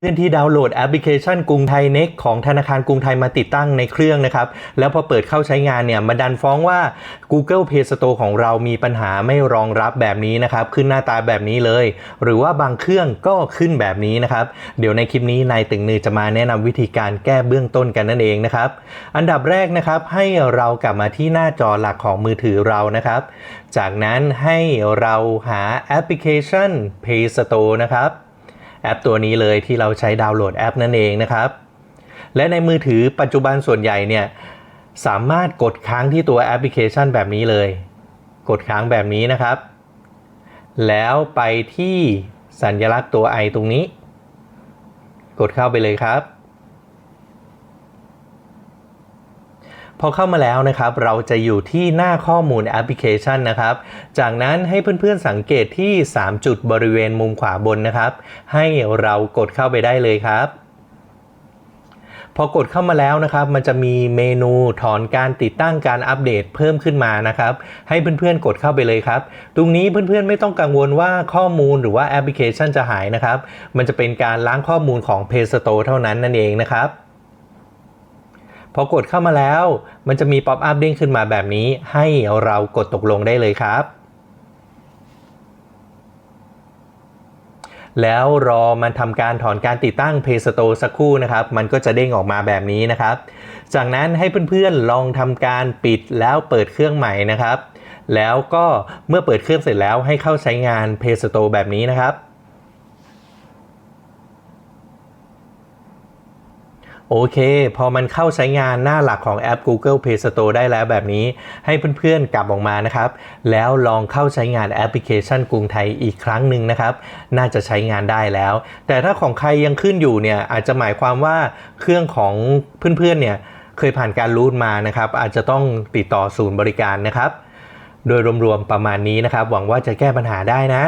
เพื่อนที่ดาวน์โหลดแอปพลิเคชันกรุงไทยเน็กของธนาคารกรุงไทยมาติดตั้งในเครื่องนะครับ แล้วพอเปิดเข้าใช้งานเนี่ยมาดันฟ้องว่า Google Play Store ของเรามีปัญหาไม่รองรับแบบนี้นะครับ ขึ้นหน้าตาแบบนี้เลย หรือว่าบางเครื่องก็ขึ้นแบบนี้นะครับ เดี๋ยวในคลิปนี้นายตึงนือจะมาแนะนำวิธีการแก้เบื้องต้นกันนั่นเองนะครับ อันดับแรกนะครับให้เรากลับมาที่หน้าจอหลักของมือถือเรานะครับ จากนั้นให้เราหาแอปพลิเคชัน Play Store นะครับ ปตัวนี้เลยที่เราใช้ดาวน์โหลดแอปนั่นเองนะครับ และในมือถือปัจจุบันส่วนใหญ่เนี่ยสามารถกดค้างที่ตัวแอปพลิเคชันแบบนี้เลย กดค้างแบบนี้นะครับ แล้วไปที่สัญลักษณ์ตัว i ตรงนี้ กดเข้าไปเลยครับ พอเข้ามาแล้วนะครับ เราจะอยู่ที่หน้าข้อมูลแอปพลิเคชันนะครับ จากนั้นให้เพื่อนๆสังเกตที่ 3 จุดบริเวณมุมขวาบนนะครับ ให้เรากดเข้าไปได้เลยครับ พอกดเข้ามาแล้วนะครับ มันจะมีเมนูถอนการติดตั้งการอัปเดตเพิ่มขึ้นมานะครับ ให้เพื่อนๆกดเข้าไปเลยครับ ตรงนี้เพื่อนๆไม่ต้องกังวลว่าข้อมูลหรือว่าแอปพลิเคชันจะหายนะครับ มันจะเป็นการล้างข้อมูลของ Play Store เท่านั้นนั่นเองนะครับ พอกดเข้ามาแล้ว มันจะมีป๊อปอัพเด้งขึ้นมาแบบนี้ ให้เรากดตกลงได้เลยครับ แล้วรอมันทำการถอนการติดตั้ง Play Store สักครู่นะครับ มันก็จะเด้งออกมาแบบนี้นะครับ จากนั้นให้เพื่อนๆลองทำการปิดแล้วเปิดเครื่องใหม่นะครับ แล้วก็เมื่อเปิดเครื่องเสร็จแล้วให้เข้าใช้งาน Play Store แบบนี้นะครับ โอเค พอมันเข้าใช้งานหน้าหลักของแอป Google Play Store ได้แล้วแบบนี้ ให้เพื่อนๆกลับออกมานะครับ แล้วลองเข้าใช้งานแอปพลิเคชันกรุงไทยอีกครั้งหนึ่งนะครับ น่าจะใช้งานได้แล้ว แต่ถ้าของใครยังขึ้นอยู่เนี่ยอาจจะหมายความว่าเครื่องของเพื่อนๆเนี่ยเคยผ่านการรูทมานะครับ อาจจะต้องติดต่อศูนย์บริการนะครับ โดยรวมๆประมาณนี้นะครับ หวังว่าจะแก้ปัญหาได้นะ